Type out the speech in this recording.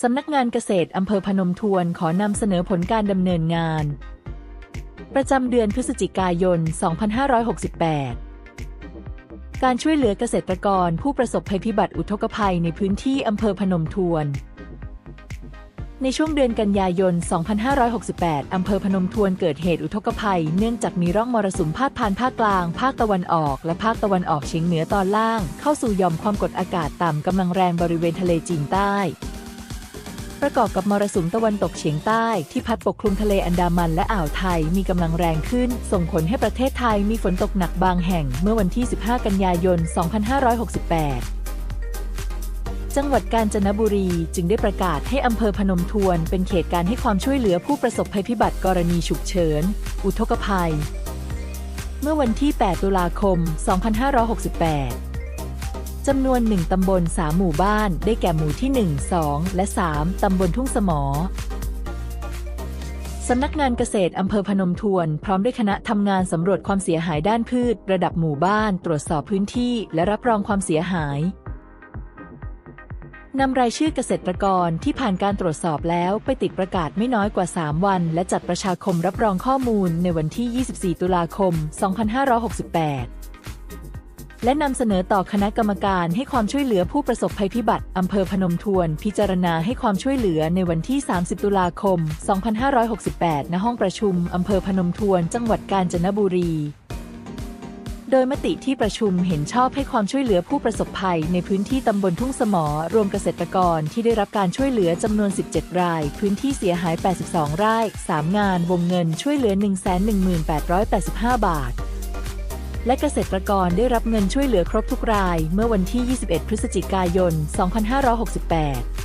สำนักงานเกษตรอำเภอพนมทวนขอนำเสนอผลการดำเนินงาน ประจำเดือนพฤศจิกายน 2568การช่วยเหลือเกษตรกรผู้ประสบภัยพิบัติอุทกภัยในพื้นที่อำเภอพนมทวน ในช่วงเดือนกันยายน 2568 อำเภอพนมทวนเกิดเหตุอุทกภัย เนื่องจากมีร่องมรสุมพาดผ่านภาคกลาง ภาคตะวันออก และภาคตะวันออกเฉียงเหนือตอนล่าง เข้าสู่ยอมความกดอากาศต่ำกำลังแรงบริเวณทะเลจีนใต้ ประกอบกับมรสุมตะวันตกเฉียงใต้ที่พัดปกคลุมทะเลอันดามันและอ่าวไทยมีกำลังแรงขึ้น ส่งผลให้ประเทศไทยมีฝนตกหนักบางแห่งเมื่อวันที่ 15 กันยายน 2568จังหวัดกาญจนบุรีจึงได้ประกาศให้อำเภอพนมทวน เป็นเขตการให้ความช่วยเหลือผู้ประสบภัยพิบัติกรณีฉุกเฉิน อุทกภัย เมื่อวันที่ 8 ตุลาคม 2568 จำนวน 1 ตำบล 3 หมู่บ้าน ได้แก่หมู่ที่ 1 2 และ 3 ตำบลทุ่งสมอ สำนักงานเกษตรอำเภอพนมทวน พร้อมด้วยคณะทำงานสำรวจความเสียหายด้านพืช ระดับหมู่บ้าน ตรวจสอบพื้นที่ และรับรองความเสียหายนำรายชื่อเกษตรกรที่ผ่านการตรวจสอบแล้วไปติดประกาศไม่น้อยกว่า 3 วัน และจัดประชาคมรับรองข้อมูลในวันที่ 24 ตุลาคม 2568 และนำเสนอต่อคณะกรรมการให้ความช่วยเหลือผู้ประสบภัยพิบัติอำเภอพนมทวน พิจารณาให้ความช่วยเหลือในวันที่ 30 ตุลาคม 2568 ณ ห้องประชุมอำเภอพนมทวน จังหวัดกาญจนบุรี โดยมติที่ประชุมเห็นชอบให้ความช่วยเหลือผู้ประสบภัยในพื้นที่ตำบลทุ่งสมอ รวมเกษตรกรที่ได้รับการช่วยเหลือจำนวน 17 ราย พื้นที่เสียหาย 82 ไร่ 3 งาน วงเงินช่วยเหลือ 118,85บาท และเกษตรกรได้รับเงินช่วยเหลือครบทุกรายเมื่อวันที่ 21 พฤศจิกายน 2568